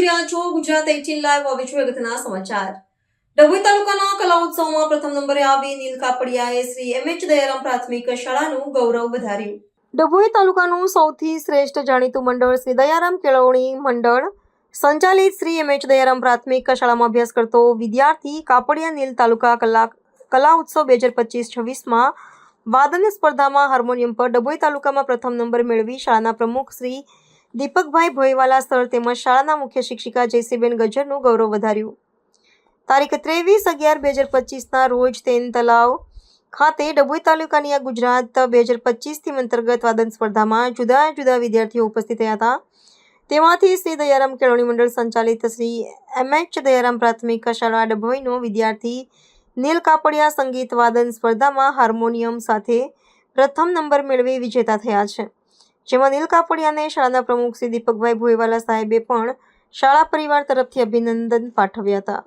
રહ્યા છો Gujarat eighteen live હવે છું અગત્યના સમાચાર. ડભોઈ તાલુકાના કલા ઉત્સવમાં પ્રથમ નંબરે આવી નીલ કાપડિયાએ શ્રી એમ એચ દયારામ પ્રાથમિક શાળાનું ગૌરવ વધાર્યું. ડભોઈ તાલુકાનું સૌથી શ્રેષ્ઠ જાણીતું મંડળ શ્રી દયારામ કેળવણી મંડળ સંચાલિત શ્રી એમ એચ દયારામ પ્રાથમિક શાળામાં અભ્યાસ કરતો વિદ્યાર્થી કાપડિયા નીલ તાલુકા કલા કલા ઉત્સવ બે હજાર પચીસ છવ્વીસમાં વાદન સ્પર્ધામાં હાર્મોનિયમ પર ડભોઈ તાલુકામાં પ્રથમ નંબર મેળવી શાળાના પ્રમુખ શ્રી દીપકભાઈ ભોયવાલા સર તેમજ શાળાના મુખ્ય શિક્ષિકા જયસીબેન ગજરનું ગૌરવ વધાર્યું. તારીખ ત્રેવીસ અગિયાર બે હજાર પચીસના રોજ તેન તલાવ ખાતે ડભોઈ તાલુકાની આ ગુજરાત બે હજાર પચીસ થીમ અંતર્ગત વાદન સ્પર્ધામાં જુદા જુદા વિદ્યાર્થીઓ ઉપસ્થિત થયા હતા. તેમાંથી શ્રી દયારામ કેળવણી મંડળ સંચાલિત શ્રી એમ એચ દયારામ પ્રાથમિક શાળા ડભોઈનો વિદ્યાર્થી નીલ કાપડિયા સંગીત વાદન સ્પર્ધામાં હાર્મોનિયમ સાથે પ્રથમ નંબર મેળવી વિજેતા થયા છે. જેમાં નીલ કાપડિયાને શાળાના પ્રમુખ શ્રી દીપકભાઈ ભોયવાલા સાહેબે પણ શાળા પરિવાર તરફથી અભિનંદન પાઠવ્યા હતા.